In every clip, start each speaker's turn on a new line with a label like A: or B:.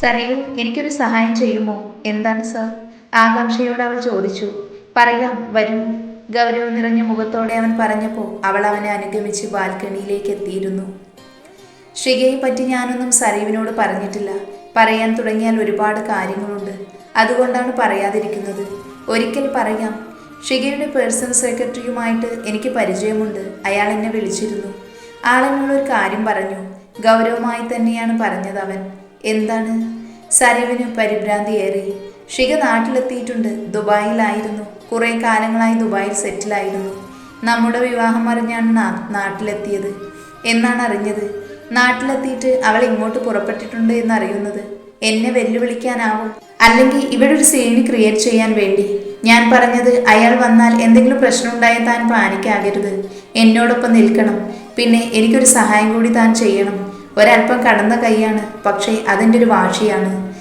A: സരയു എനിക്കൊരു സഹായം ചെയ്യുമോ? എന്താണ് സർ? ആകാംക്ഷയോട് അവൾ ചോദിച്ചു. പറയാം വരും. ഗൗരവം നിറഞ്ഞ മുഖത്തോടെ അവൻ പറഞ്ഞപ്പോൾ അവൾ അവനെ അനുഗമിച്ച് ബാൽക്കണിയിലേക്ക് എത്തിയിരുന്നു. ഷികയെ പറ്റി ഞാനൊന്നും സരീവിനോട് പറഞ്ഞിട്ടില്ല. പറയാൻ തുടങ്ങിയാൽ ഒരുപാട് കാര്യങ്ങളുണ്ട്. അതുകൊണ്ടാണ് പറയാതിരിക്കുന്നത്. ഒരിക്കൽ പറയാം. ഷികയുടെ പേഴ്സണൽ സെക്രട്ടറിയുമായിട്ട് എനിക്ക് പരിചയമുണ്ട്. അയാൾ എന്നെ വിളിച്ചിരുന്നു. ആളെന്നുള്ളൊരു കാര്യം പറഞ്ഞു. ഗൗരവമായി തന്നെയാണ് പറഞ്ഞത് അവൻ. എന്താണ്? സരീവിന് പരിഭ്രാന്തിയേറി ഷിക നാട്ടിലെത്തിയിട്ടുണ്ട്. ദുബായിലായിരുന്നു. കുറേ കാലങ്ങളായി ദുബായിൽ സെറ്റിലായിരുന്നു. നമ്മുടെ വിവാഹം അറിഞ്ഞാണ് നാട്ടിലെത്തിയത്. എന്നാണ് അറിഞ്ഞത്? നാട്ടിലെത്തിയിട്ട് അവൾ ഇങ്ങോട്ട് പുറപ്പെട്ടിട്ടുണ്ട് എന്നറിയുന്നത്. എന്നെ വെല്ലുവിളിക്കാനാവും. അല്ലെങ്കിൽ ഇവിടെ ഒരു സീനി ക്രിയേറ്റ് ചെയ്യാൻ വേണ്ടി. ഞാൻ പറഞ്ഞത് അയാൾ വന്നാൽ എന്തെങ്കിലും പ്രശ്നം പ്രശ്നമുണ്ടായാൽ താൻ പാനിക്കാകരുത്. എന്നോടൊപ്പം നിൽക്കണം. പിന്നെ എനിക്കൊരു സഹായം കൂടി താൻ ചെയ്യണം. ഒരല്പം കടന്ന കൈയാണ് പക്ഷേ അതിന്റെ ഒരു വാശിയാണ്.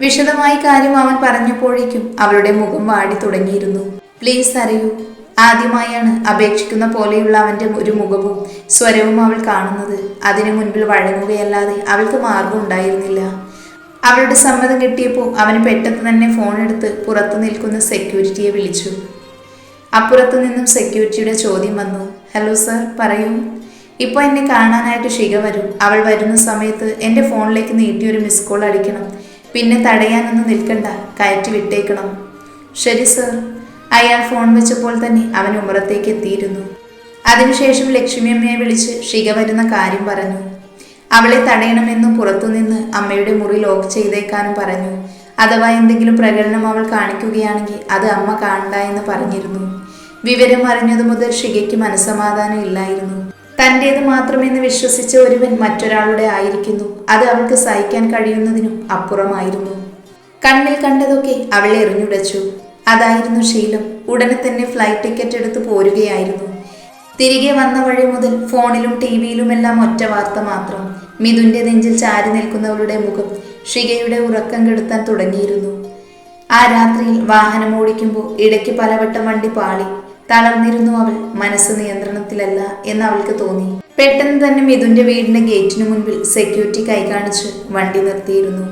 A: വിശദമായി കാര്യം അവൻ പറഞ്ഞപ്പോഴേക്കും അവളുടെ മുഖം വാടി തുടങ്ങിയിരുന്നു. പ്ലീസ് അറിയൂ ആദ്യമായാണ് അപേക്ഷിക്കുന്ന പോലെയുള്ള അവന്റെ ഒരു മുഖവും സ്വരവും അവൾ കാണുന്നത്. അതിനു മുൻപിൽ വഴങ്ങുകയല്ലാതെ അവൾക്ക് മാർഗം ഉണ്ടായിരുന്നില്ല. അവളുടെ സമ്മതം കിട്ടിയപ്പോൾ അവന് പെട്ടെന്ന് തന്നെ ഫോൺ എടുത്ത് പുറത്തു നിൽക്കുന്ന സെക്യൂരിറ്റിയെ വിളിച്ചു. അപ്പുറത്തു നിന്നും സെക്യൂരിറ്റിയുടെ ചോദ്യം വന്നു. ഹലോ സർ പറയൂ. ഇപ്പോൾ എന്നെ കാണാനായിട്ട് ഷിക വരും. അവൾ വരുന്ന സമയത്ത് എന്റെ ഫോണിലേക്ക് നീട്ടിയൊരു മിസ് കോൾ അടിക്കണം. പിന്നെ തടയാനൊന്നും നിൽക്കണ്ട. കയറ്റി വിട്ടേക്കണം. ശരി സർ അയാൾ ഫോൺ വെച്ചപ്പോൾ തന്നെ അവൻ ഉമ്മറത്തേക്ക് എത്തിയിരുന്നു. അതിനുശേഷം ലക്ഷ്മിയമ്മയെ വിളിച്ച് ഷിക വരുന്ന കാര്യം പറഞ്ഞു. അവളെ തടയണമെന്നും പുറത്തുനിന്ന് അമ്മയുടെ മുറി ലോക്ക് ചെയ്തേക്കാനും പറഞ്ഞു. അഥവാ എന്തെങ്കിലും പ്രകടനം അവൾ കാണിക്കുകയാണെങ്കിൽ അത് അമ്മ കാണണ്ട എന്ന് പറഞ്ഞിരുന്നു. വിവരം അറിഞ്ഞതു മുതൽ ഷികയ്ക്ക് മനസ്സമാധാനം ഇല്ലായിരുന്നു. തന്റേത് മാത്രമെന്ന് വിശ്വസിച്ച ഒരുവൻ മറ്റൊരാളുടെ ആയിരിക്കുന്നു. അത് അവൾക്ക് സഹിക്കാൻ കഴിയുന്നതിനും അപ്പുറമായിരുന്നു. കണ്ണിൽ കണ്ടതൊക്കെ അവളെ എറിഞ്ഞുടച്ചു. അതായിരുന്നു ശീലം. ഉടനെ തന്നെ ഫ്ലൈറ്റ് ടിക്കറ്റ് എടുത്ത് പോരുകയായിരുന്നു. തിരികെ വന്ന വഴി മുതൽ ഫോണിലും ടി വിയിലുമെല്ലാം ഒറ്റ വാർത്ത മാത്രം. മിഥുന്റെ നെഞ്ചിൽ ചാരി നിൽക്കുന്നവളുടെ മുഖം ഷികയുടെ ഉറക്കം കെടുത്താൻ തുടങ്ങിയിരുന്നു. ആ രാത്രിയിൽ വാഹനം ഓടിക്കുമ്പോൾ ഇടയ്ക്ക് പലവട്ടം വണ്ടി പാളി. തളർന്നിരുന്നു അവൾ. മനസ്സ് നിയന്ത്രണത്തിലല്ല എന്ന് അവൾക്ക് തോന്നി. പെട്ടെന്ന് തന്നെ മിഥുന്റെ വീടിന്റെ ഗേറ്റിനു മുൻപിൽ സെക്യൂരിറ്റി കൈ കാണിച്ച് വണ്ടി നിർത്തിയിരുന്നു.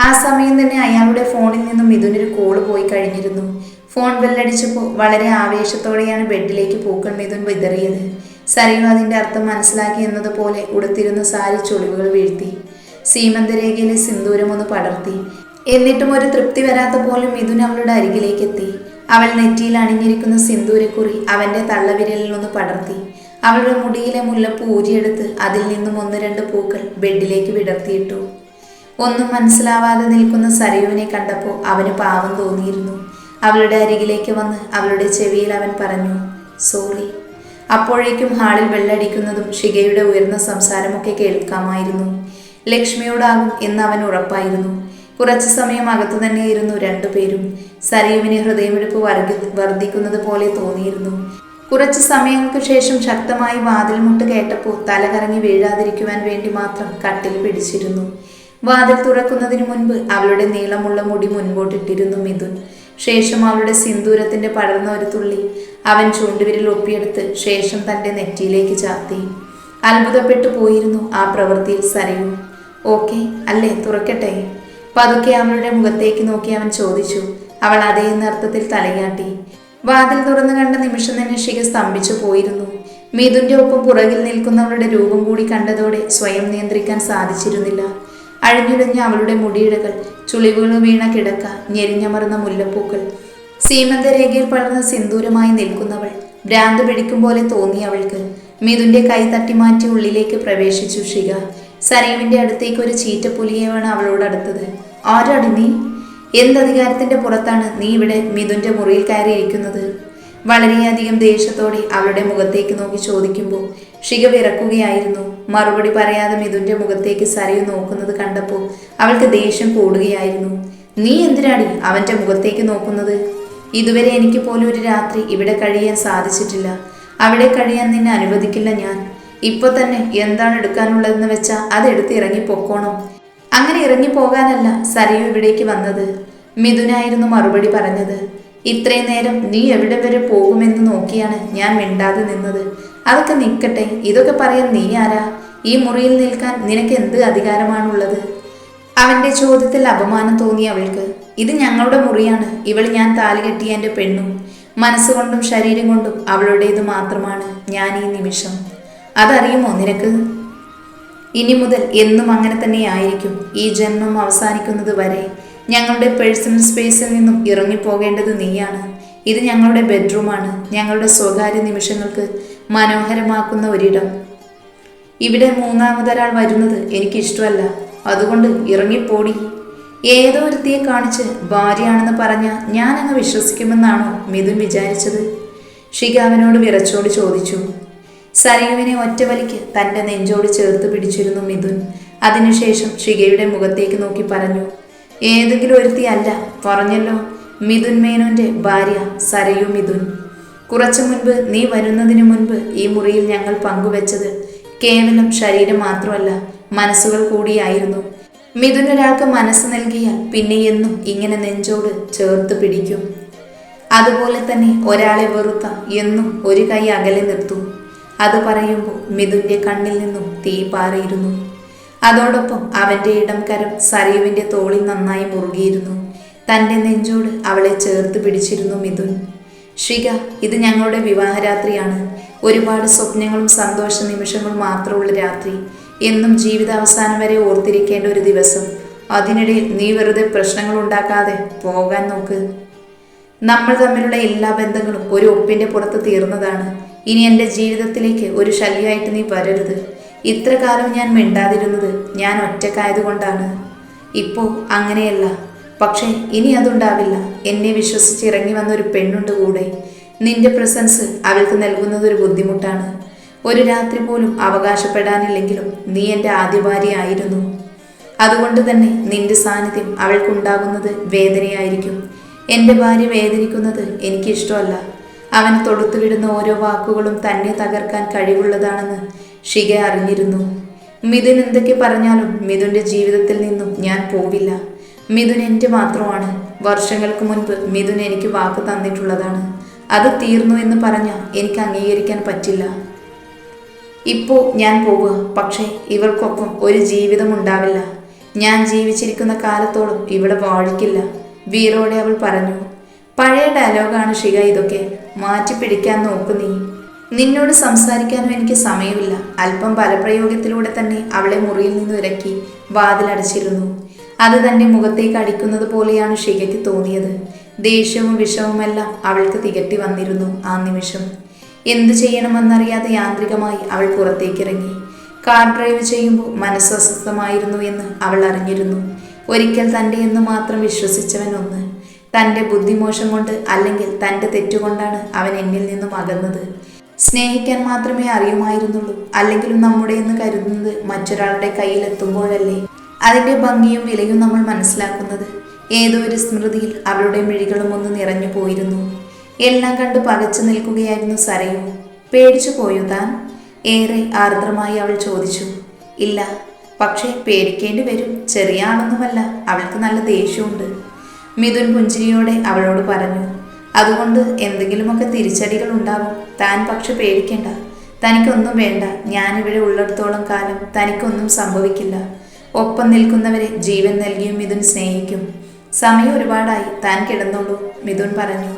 A: ആ സമയം തന്നെ അയാളുടെ ഫോണിൽ നിന്നും മിഥുനൊരു കോൾ പോയി കഴിഞ്ഞിരുന്നു. ഫോൺ ബെല്ലടിച്ചപ്പോൾ വളരെ ആവേശത്തോടെയാണ് ബെഡിലേക്ക് പൂക്കൾ മിഥുൻ വിതറിയത്. സരീവ് അതിന്റെ അർത്ഥം മനസ്സിലാക്കി എന്നതുപോലെ ഉടുത്തിരുന്ന സാരി ചുളിവുകൾ വീഴ്ത്തി. സീമന്തരേഖയിലെ സിന്ദൂരം ഒന്ന് പടർത്തി. എന്നിട്ടും ഒരു തൃപ്തി വരാത്ത പോലും മിഥുൻ അവളുടെ അരികിലേക്ക് എത്തി. അവൾ നെറ്റിയിൽ അണിഞ്ഞിരിക്കുന്ന സിന്ദൂരക്കുറി അവന്റെ തള്ളവിരലിൽ ഒന്ന് പടർത്തി. അവളുടെ മുടിയിലെ മുല്ലപ്പൂ ഊരിയെടുത്ത് അതിൽ നിന്നും ഒന്ന് രണ്ട് പൂക്കൾ ബെഡിലേക്ക് വിടർത്തിയിട്ടു. ഒന്നും മനസ്സിലാവാതെ നിൽക്കുന്ന സരയുവിനെ കണ്ടപ്പോൾ അവന് പാവം തോന്നിയിരുന്നു. അവളുടെ അരികിലേക്ക് വന്ന് അവളുടെ ചെവിയിൽ അവൻ പറഞ്ഞു സോറി അപ്പോഴേക്കും ഹാളിൽ വെള്ളടിക്കുന്നതും ഷികയുടെ ഉയർന്ന സംസാരമൊക്കെ കേൾക്കാമായിരുന്നു. ലക്ഷ്മിയോടാകും എന്ന് അവൻ ഉറപ്പായിരുന്നു. കുറച്ചു സമയം അകത്തു തന്നെയിരുന്നു രണ്ടുപേരും സരയുവിന് ഹൃദയമിടിപ്പ് വർഗി വർദ്ധിക്കുന്നത് പോലെ തോന്നിയിരുന്നു. കുറച്ചു സമയങ്ങൾക്ക് ശേഷം ശക്തമായി വാതിൽ മുട്ട് കേട്ടപ്പോൾ തലകറങ്ങി വീഴാതിരിക്കുവാൻ വേണ്ടി മാത്രം കട്ടിൽ പിടിച്ചിരുന്നു. വാതിൽ തുറക്കുന്നതിന് മുൻപ് അവളുടെ നീളമുള്ള മുടി മുൻപോട്ടിട്ടിരുന്നു മിഥുൻ. ശേഷം അവളുടെ സിന്ദൂരത്തിന്റെ പടർന്ന ഒരു തുള്ളി അവൻ ചൂണ്ടുവിരിൽ ഒപ്പിയെടുത്ത് ശേഷം തന്റെ നെറ്റിയിലേക്ക് ചാത്തി അത്ഭുതപ്പെട്ടു പോയിരുന്നു ആ പ്രവൃത്തിയിൽ സരയു ഓക്കെ അല്ലേ? തുറക്കട്ടെ? പതുക്കെ അവളുടെ മുഖത്തേക്ക് നോക്കി അവൻ ചോദിച്ചു. അവൾ അതേ എന്ന അർത്ഥത്തിൽ തലയാട്ടി. വാതിൽ തുറന്നു കണ്ട നിമിഷം തന്നെ ഷിക സ്തംഭിച്ചു പോയിരുന്നു. മിഥുന്റെ ഒപ്പം പുറകിൽ നിൽക്കുന്നവളുടെ രൂപം കൂടി കണ്ടതോടെ സ്വയം നിയന്ത്രിക്കാൻ സാധിച്ചിരുന്നില്ല. അഴിഞ്ഞുടഞ്ഞ അവളുടെ മുടിയിഴകൾ ചുളിവുകൾ വീണ കിടക്ക ഞെരിഞ്ഞമർന്ന മുല്ലപ്പൂക്കൾ സീമന്തരേഖയിൽ പടർന്ന സിന്ദൂരമായി നിൽക്കുന്നവൾ ഭ്രാന്ത് പിടിക്കും പോലെ തോന്നി അവൾക്ക്. മിഥുന്റെ കൈ തട്ടിമാറ്റി ഉള്ളിലേക്ക് പ്രവേശിച്ചു ഷിക സരീവിന്റെ അടുത്തേക്ക് ഒരു ചീറ്റപ്പുലിയെയാണ് അവളോട് അടുത്തത്. ആരാടി നീ? എന്തധികാരത്തിന്റെ പുറത്താണ് നീ ഇവിടെ മിഥുന്റെ മുറിയിൽ കയറിയിരിക്കുന്നത്? വളരെയധികം ദേഷ്യത്തോടെ അവളുടെ മുഖത്തേക്ക് നോക്കി ചോദിക്കുമ്പോൾ ഷിക വിറക്കുകയായിരുന്നു. മറുപടി പറയാതെ മിഥുന്റെ മുഖത്തേക്ക് സരയു നോക്കുന്നത് കണ്ടപ്പോൾ അവൾക്ക് ദേഷ്യം കൂടുകയായിരുന്നു. നീ എന്തിനാടി അവന്റെ മുഖത്തേക്ക് നോക്കുന്നത്? ഇതുവരെ എനിക്ക് പോലും ഒരു രാത്രി ഇവിടെ കഴിയാൻ സാധിച്ചിട്ടില്ല. അവിടെ കഴിയാൻ നിന്നെ അനുവദിക്കില്ല ഞാൻ. ഇപ്പൊ തന്നെ എന്താണ് എടുക്കാനുള്ളതെന്ന് വെച്ചാൽ അതെടുത്ത് ഇറങ്ങി പൊക്കോണം. അങ്ങനെ ഇറങ്ങി പോകാനല്ല സരയു ഇവിടേക്ക് വന്നത്. മിഥുനായിരുന്നു മറുപടി പറഞ്ഞത്. ഇത്രയും നേരം നീ എവിടെ വരെ പോകുമെന്ന് നോക്കിയാണ് ഞാൻ മിണ്ടാതെ നിന്നത്. അതൊക്കെ നിൽക്കട്ടെ ഇതൊക്കെ പറയാൻ നീ ആരാ? ഈ മുറിയിൽ നിൽക്കാൻ നിനക്ക് എന്ത് അധികാരമാണുള്ളത്? അവന്റെ ചോദ്യത്തിൽ അപമാനം തോന്നി അവൾക്ക്. ഇത് ഞങ്ങളുടെ മുറിയാണ് ഇവൾ ഞാൻ താലി കെട്ടിയ എന്റെ പെണ്ണും. മനസ്സുകൊണ്ടും ശരീരം കൊണ്ടും അവളുടേത് മാത്രമാണ് ഞാൻ ഈ നിമിഷം. അതറിയുമോ നിനക്ക്? ഇനി മുതൽ എന്നും അങ്ങനെ തന്നെ ആയിരിക്കും ഈ ജന്മം അവസാനിക്കുന്നത് വരെ. ഞങ്ങളുടെ പേഴ്സണൽ സ്പേസിൽ നിന്നും ഇറങ്ങിപ്പോകേണ്ടത് നീയാണ്. ഇത് ഞങ്ങളുടെ ബെഡ്റൂമാണ്. ഞങ്ങളുടെ സ്വകാര്യ നിമിഷങ്ങൾക്ക് മനോഹരമാക്കുന്ന ഒരിടം. ഇവിടെ മൂന്നാമതൊരാൾ വരുന്നത് എനിക്കിഷ്ടമല്ല. അതുകൊണ്ട് ഇറങ്ങിപ്പോടി. ഏതോ ഒരുത്തിയെ കാണിച്ച് ഭാര്യയാണെന്ന് പറഞ്ഞ ഞാനങ്ങ് വിശ്വസിക്കുമെന്നാണോ മിഥുൻ വിചാരിച്ചത്? ഷിക അവനോട് വിറച്ചോട് ചോദിച്ചു. സരയുവിനെ ഒറ്റവലിക്ക് തന്റെ നെഞ്ചോട് ചേർത്ത് പിടിച്ചിരുന്നു മിഥുൻ. അതിനുശേഷം ഷികയുടെ മുഖത്തേക്ക് നോക്കി പറഞ്ഞു ഏതെങ്കിലും ഒരുത്തി അല്ല പറഞ്ഞല്ലോ. മിഥുൻ മേനോന്റെ ഭാര്യ സരയു മിഥുൻ. കുറച്ചു മുൻപ് നീ വരുന്നതിന് മുൻപ് ഈ മുറിയിൽ ഞങ്ങൾ പങ്കുവെച്ചത് കേവലം ശരീരം മാത്രമല്ല മനസ്സുകൾ കൂടിയായിരുന്നു. മിഥുൻ ഒരാൾക്ക് മനസ്സ് നൽകിയാൽ പിന്നെ എന്നും ഇങ്ങനെ നെഞ്ചോട് ചേർത്ത് പിടിക്കും. അതുപോലെ തന്നെ ഒരാളെ വെറുത്ത എന്നും ഒരു കൈ അകലെ നിർത്തൂ. അത് പറയുമ്പോൾ മിഥുന്റെ കണ്ണിൽ നിന്നും തീ പാറിയിരുന്നു. അതോടൊപ്പം അവന്റെ ഇടം കരം സരീവിന്റെ തോളിൽ നന്നായി മുറുകിയിരുന്നു. തന്റെ നെഞ്ചോട് അവളെ ചേർത്ത് പിടിച്ചിരുന്നു മിഥുൻ. ഷിക ഇത് ഞങ്ങളുടെ വിവാഹരാത്രിയാണ്. ഒരുപാട് സ്വപ്നങ്ങളും സന്തോഷ നിമിഷങ്ങളും മാത്രമുള്ള രാത്രി. എന്നും ജീവിതാവസാനം വരെ ഓർത്തിരിക്കേണ്ട ഒരു ദിവസം. അതിനിടയിൽ നീ വെറുതെ പ്രശ്നങ്ങൾ ഉണ്ടാക്കാതെ പോകാൻ നോക്ക്. നമ്മൾ തമ്മിലുള്ള എല്ലാ ബന്ധങ്ങളും ഒരു ഒപ്പിന്റെ പുറത്ത് തീർന്നതാണ്. ഇനി എന്റെ ജീവിതത്തിലേക്ക് ഒരു ശല്യമായിട്ട് നീ വരരുത്. ഇത്ര കാലം ഞാൻ മിണ്ടാതിരുന്നത് ഞാൻ ഒറ്റക്കായതുകൊണ്ടാണ്. ഇപ്പോൾ അങ്ങനെയല്ല. പക്ഷേ ഇനി അതുണ്ടാവില്ല. എന്നെ വിശ്വസിച്ച് ഇറങ്ങി വന്ന ഒരു പെണ്ണുണ്ട് കൂടെ. നിന്റെ പ്രസൻസ് അവൾക്ക് നൽകുന്നത് ഒരു ബുദ്ധിമുട്ടാണ്. ഒരു രാത്രി പോലും അവകാശപ്പെടാനില്ലെങ്കിലും നീ എന്റെ ആദ്യ ഭാര്യയായിരുന്നു അതുകൊണ്ട് തന്നെ നിന്റെ സാന്നിധ്യം അവൾക്കുണ്ടാകുന്നത് വേദനയായിരിക്കും. എന്റെ ഭാര്യ വേദനിക്കുന്നത് എനിക്കിഷ്ടമല്ല അവൻ തൊടുത്തുവിടുന്ന ഓരോ വാക്കുകളും തന്നെ തകർക്കാൻ കഴിവുള്ളതാണെന്ന് ഷിഗ അറിഞ്ഞിരുന്നു. മിഥുൻ എന്തൊക്കെ പറഞ്ഞാലും മിഥുന്റെ ജീവിതത്തിൽ നിന്നും ഞാൻ പോവില്ല. മിഥുൻ എന്റെ മാത്രമാണ്. വർഷങ്ങൾക്ക് മുൻപ് മിഥുൻ എനിക്ക് വാക്ക് തന്നിട്ടുള്ളതാണ്. അത് തീർന്നു എന്ന് പറഞ്ഞ എനിക്ക് അംഗീകരിക്കാൻ പറ്റില്ല. ഇപ്പോൾ ഞാൻ പോവുക. പക്ഷേ ഇവർക്കൊപ്പം ഒരു ജീവിതം ഉണ്ടാവില്ല. ഞാൻ ജീവിച്ചിരിക്കുന്ന കാലത്തോളം ഇവിടെ വാഴിക്കില്ല. വീറോടെ അവൾ പറഞ്ഞു. പഴയ ഡയലോഗാണ് ഷിക ഇതൊക്കെ. മാറ്റിപ്പിടിക്കാൻ നോക്കു നീ. നിന്നോട് സംസാരിക്കാനും എനിക്ക് സമയമില്ല. അല്പം ബലപ്രയോഗത്തിലൂടെ തന്നെ അവളെ മുറിയിൽ നിന്ന് ഇറക്കി വാതിലടച്ചിരുന്നു. അത് തന്റെ മുഖത്തേക്ക് അടിക്കുന്നത് പോലെയാണ് ഷികയ്ക്ക് തോന്നിയത്. ദേഷ്യവും വിഷവുമെല്ലാം അവൾക്ക് തികട്ടി വന്നിരുന്നു ആ നിമിഷം. എന്തു ചെയ്യണമെന്നറിയാതെ യാന്ത്രികമായി അവൾ പുറത്തേക്കിറങ്ങി. കാർ ഡ്രൈവ് ചെയ്യുമ്പോൾ മനസ്സ് അസ്വസ്ഥമായിരുന്നു എന്ന് അവൾ അറിഞ്ഞിരുന്നു. ഒരിക്കൽ തന്റെ എന്ന് മാത്രം വിശ്വസിച്ചവൻ ഒന്ന് തന്റെ ബുദ്ധിമോശം കൊണ്ട് അല്ലെങ്കിൽ തന്റെ തെറ്റുകൊണ്ടാണ് അവൻ എന്നിൽ നിന്നും അകന്നത്. സ്നേഹിക്കാൻ മാത്രമേ അറിയുമായിരുന്നുള്ളൂ. അല്ലെങ്കിലും നമ്മുടെ എന്ന് കരുതുന്നത് മറ്റൊരാളുടെ കയ്യിലെത്തുമ്പോഴല്ലേ. അതിന്റെ ഭംഗിയും വിലയും നമ്മൾ മനസ്സിലാക്കുന്നത്. ഏതോ ഒരു സ്മൃതിയിൽ അവളുടെ മിഴികളും ഒന്ന് നിറഞ്ഞു പോയിരുന്നു. എല്ലാം കണ്ട് പകച്ചു നിൽക്കുകയായിരുന്നു സരയു. പേടിച്ചു പോയോ താൻ? ഏറെ ആർദ്രമായി അവൾ ചോദിച്ചു. ഇല്ല പക്ഷേ പേടിക്കേണ്ടി വരും. ചെറിയ ആളൊന്നുമല്ല. അവൾക്ക് നല്ല ദേഷ്യമുണ്ട്. മിഥുൻ പുഞ്ചിരിയോടെ അവളോട് പറഞ്ഞു അതുകൊണ്ട് എന്തെങ്കിലുമൊക്കെ തിരിച്ചടികൾ ഉണ്ടാവും. താൻ പക്ഷെ പേടിക്കേണ്ട. തനിക്കൊന്നും വേണ്ട. ഞാനിവിടെ ഉള്ളിടത്തോളം കാലം തനിക്കൊന്നും സംഭവിക്കില്ല. ഒപ്പം നിൽക്കുന്നവരെ ജീവൻ നൽകിയും മിഥുൻ സ്നേഹിക്കും. സമയം ഒരുപാടായി. താൻ കിടന്നോളൂ മിഥുൻ പറഞ്ഞു.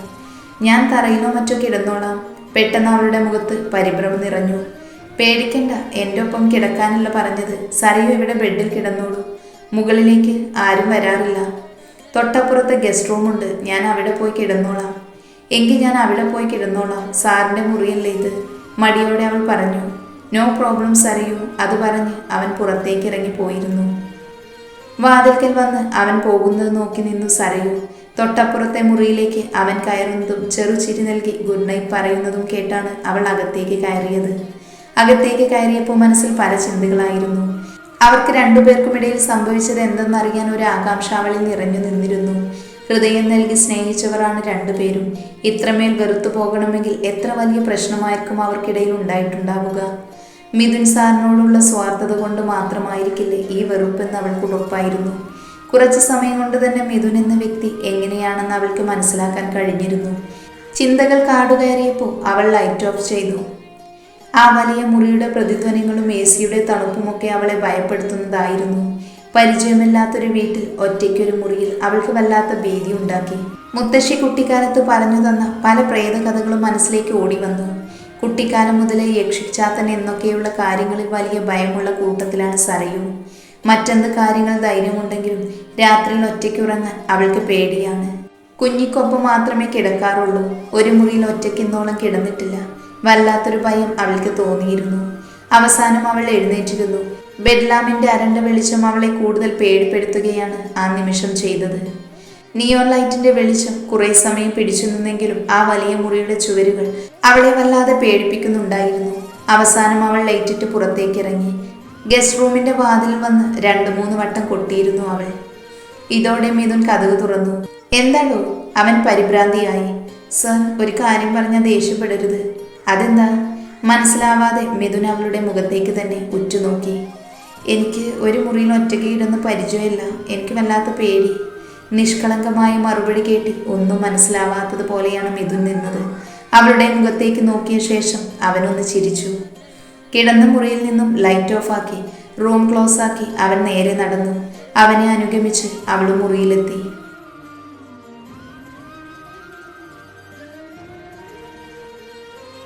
A: ഞാൻ തറയിലോ മറ്റോ കിടന്നോളാം. പെട്ടെന്ന് അവളുടെ മുഖത്ത് പരിഭ്രമം നിറഞ്ഞു. പേടിക്കണ്ട. എന്റെ ഒപ്പം കിടക്കാനല്ല പറഞ്ഞത്. സരയു ഇവിടെ ബെഡിൽ കിടന്നോളൂ. മുകളിലേക്ക് ആരും വരാറില്ല. തൊട്ടപ്പുറത്ത് ഗസ്റ്റ് റൂമുണ്ട്. ഞാൻ അവിടെ പോയി കിടന്നോളാം. എങ്കിൽ ഞാൻ അവിടെ പോയി കിടന്നോളാം. സാറിന്റെ മുറിയല്ലേ ഇത്? മടിയോടെ അവൾ പറഞ്ഞു. നോ പ്രോബ്ലം സരയു അത് പറഞ്ഞ് അവൻ പുറത്തേക്ക് ഇറങ്ങി പോയിരുന്നു. വാതിൽക്കൽ വന്ന് അവൻ പോകുന്നത് നോക്കി നിന്നു സരയു തൊട്ടപ്പുറത്തെ മുറിയിലേക്ക് അവൻ കയറുന്നതും ചെറുചിരി നൽകി ഗുഡ് നൈറ്റ് പറയുന്നതും കേട്ടാണ് അവൾ അകത്തേക്ക് കയറിയത്. അകത്തേക്ക് കയറിയപ്പോൾ മനസ്സിൽ പല ചിന്തകളായിരുന്നു. അവർക്ക് രണ്ടുപേർക്കുമിടയിൽ സംഭവിച്ചത് എന്തെന്നറിയാൻ ഒരു ആകാംക്ഷ അവളിൽ നിറഞ്ഞു നിന്നിരുന്നു. ഹൃദയം നൽകി സ്നേഹിച്ചവരാണ് രണ്ടുപേരും. ഇത്രമേൽ വെറുത്തു പോകണമെങ്കിൽ എത്ര വലിയ പ്രശ്നമായിരിക്കും അവർക്കിടയിൽ ഉണ്ടായിട്ടുണ്ടാവുക? മിഥുൻ സാറിനോടുള്ള സ്വാർത്ഥത കൊണ്ട് മാത്രമായിരിക്കില്ലേ ഈ വെറുപ്പെന്ന് അവൾക്ക് ഉറപ്പായിരുന്നു. കുറച്ച് സമയം കൊണ്ട് തന്നെ മിഥുൻ എന്ന വ്യക്തി എങ്ങനെയാണെന്ന് അവൾക്ക് മനസ്സിലാക്കാൻ കഴിഞ്ഞിരുന്നു. ചിന്തകൾ കാടുകയറിയപ്പോൾ അവൾ ലൈറ്റ് ഓഫ് ചെയ്തു. ആ വലിയ മുറിയുടെ പ്രതിധ്വനികളും എ സിയുടെ തണുപ്പുമൊക്കെ അവളെ ഭയപ്പെടുത്തുന്നതായിരുന്നു. പരിചയമില്ലാത്തൊരു വീട്ടിൽ ഒറ്റയ്ക്കൊരു മുറിയിൽ അവൾക്ക് വല്ലാത്ത ഭീതി ഉണ്ടാക്കി. മുത്തശ്ശി കുട്ടിക്കാലത്ത് പറഞ്ഞു തന്ന പല പ്രേതകഥകളും മനസ്സിലേക്ക് ഓടി വന്നു കുട്ടിക്കാലം മുതലേ യക്ഷിച്ചാത്തൻ എന്നൊക്കെയുള്ള കാര്യങ്ങളിൽ വലിയ ഭയമുള്ള കൂട്ടത്തിലാണ് സരയു. മറ്റെന്ത് കാര്യങ്ങൾ ധൈര്യമുണ്ടെങ്കിലും രാത്രിയിൽ ഒറ്റയ്ക്ക് ഉറങ്ങാൻ അവൾക്ക് പേടിയാണ്. കുഞ്ഞിക്കൊപ്പം മാത്രമേ കിടക്കാറുള്ളൂ. ഒരു മുറിയിൽ ഒറ്റയ്ക്കിന്നോളം കിടന്നിട്ടില്ല. വല്ലാത്തൊരു ഭയം അവൾക്ക് തോന്നിയിരുന്നു. അവസാനം അവൾ എഴുന്നേറ്റിരുന്നു. ബെഡ്ലാമിന്റെ അരണ്ട വെളിച്ചം അവളെ കൂടുതൽ പേടിപ്പെടുത്തുകയാണ് ആ നിമിഷം ചെയ്തത്. നിയോൺ ലൈറ്റിന്റെ വെളിച്ചം കുറെ സമയം പിടിച്ചു നിന്നെങ്കിലും ആ വലിയ മുറിയുടെ ചുവരുകൾ അവളെ വല്ലാതെ പേടിപ്പിക്കുന്നുണ്ടായിരുന്നു. അവസാനം അവൾ ലൈറ്റിട്ട് പുറത്തേക്കിറങ്ങി. ഗസ്റ്റ് റൂമിന്റെ വാതിൽ വന്ന് രണ്ടു മൂന്ന് വട്ടം കൊട്ടിയിരുന്നു അവൾ. ഇതോടെ മിഥുൻ കഥക് തുറന്നു. എന്താണോ? അവൻ പരിഭ്രാന്തിയായി. സർ ഒരു കാര്യം പറഞ്ഞാൽ ദേഷ്യപ്പെടരുത്. അതെന്താ? മനസ്സിലാവാതെ മിഥുൻ അവളുടെ മുഖത്തേക്ക് തന്നെ ഉറ്റുനോക്കി. എനിക്ക് ഒരു മുറിയിൽ ഒറ്റയ്ക്ക് ഇരുന്ന് പരിചയമില്ല. എനിക്ക് വല്ലാത്ത പേടി. നിഷ്കളങ്കമായ മറുപടി കേട്ടി ഒന്നും മനസ്സിലാവാത്തത് പോലെയാണ് മിഥുൻ നിന്നത്. അവളുടെ മുഖത്തേക്ക് നോക്കിയ ശേഷം അവനൊന്ന് ചിരിച്ചു. കിടന്ന മുറിയിൽ നിന്നും ലൈറ്റ് ഓഫ് ആക്കി റൂം ക്ലോസ് ആക്കി അവൻ നേരെ നടന്നു. അവനെ അനുഗമിച്ച് അവൾ മുറിയിലെത്തി.